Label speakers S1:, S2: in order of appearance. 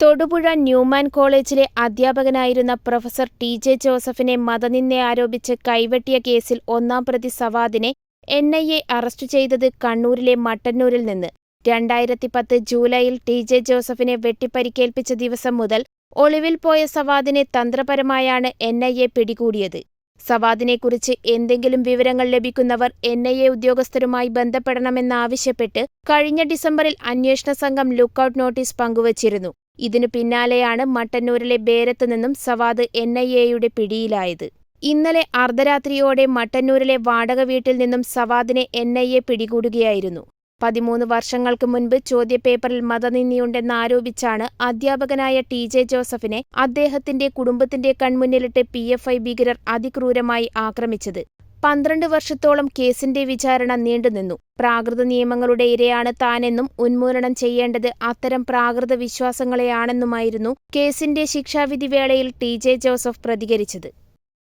S1: Thodupuzha Newman കോളേജിലെ അധ്യാപകനായിരുന്ന professor T J ജോസഫിനെ മതനിന്ദ ആരോപിച്ച് കൈവെട്ടിയ കേസിൽ ഒന്നാം പ്രതി സവാദിനെ എൻ ഐ എ അറസ്റ്റ് ചെയ്തത് കണ്ണൂരിലെ മട്ടന്നൂരിൽ നിന്ന്. രണ്ടായിരത്തി പത്ത് ജൂലൈയിൽ ടി ജെ ജോസഫിനെ വെട്ടിപ്പരിക്കേൽപ്പിച്ച ദിവസം മുതൽ ഒളിവിൽ പോയ സവാദിനെ തന്ത്രപരമായാണ് എൻ ഐ എ പിടികൂടിയത്. സവാദിനെക്കുറിച്ച് എന്തെങ്കിലും വിവരങ്ങൾ ലഭിക്കുന്നവർ എൻ ഐ എ ഉദ്യോഗസ്ഥരുമായി ബന്ധപ്പെടണമെന്നാവശ്യപ്പെട്ട് കഴിഞ്ഞ ഡിസംബറിൽ അന്വേഷണ സംഘം ലുക്കൌട്ട് നോട്ടീസ് പങ്കുവച്ചിരുന്നു. ഇതിനു പിന്നാലെയാണ് മട്ടന്നൂരിലെ ബേരത്ത് നിന്നും സവാദ് എൻ ഐ എയുടെ പിടിയിലായത്. ഇന്നലെ അർദ്ധരാത്രിയോടെ മട്ടന്നൂരിലെ വാടക വീട്ടിൽ നിന്നും സവാദിനെ എൻ ഐ എ പിടികൂടുകയായിരുന്നു. പതിമൂന്ന് വർഷങ്ങൾക്ക് മുൻപ് ചോദ്യപേപ്പറിൽ മതനിന്ദിയുണ്ടെന്നാരോപിച്ചാണ് അധ്യാപകനായ ടി ജെ ജോസഫിനെ അദ്ദേഹത്തിന്റെ കുടുംബത്തിന്റെ കൺമുന്നിലിട്ട് പി എഫ് ഐ ഭീകരർ അതിക്രൂരമായി ആക്രമിച്ചത്. പന്ത്രണ്ട് വർഷത്തോളം കേസിന്റെ വിചാരണ നീണ്ടുനിന്നു. പ്രാകൃത നിയമങ്ങളുടെ ഇരയാണ് താനെന്നും ഉന്മൂലനം ചെയ്യേണ്ടത് അത്തരം പ്രാകൃത വിശ്വാസങ്ങളെയാണെന്നുമായിരുന്നു കേസിന്റെ ശിക്ഷാവിധി വേളയിൽ ടി ജെ ജോസഫ് പ്രതികരിച്ചത്.